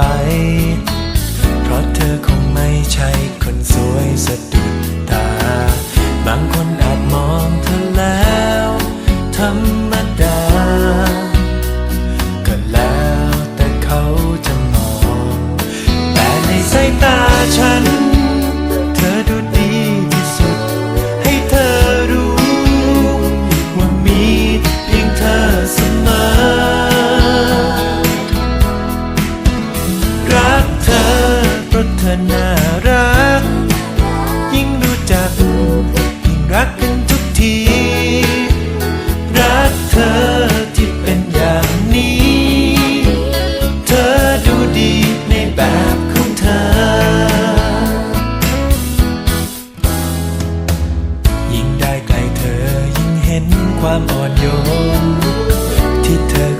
ไป เพราะเธอคงไม่ใช่คนสวยสุด ที่เธอ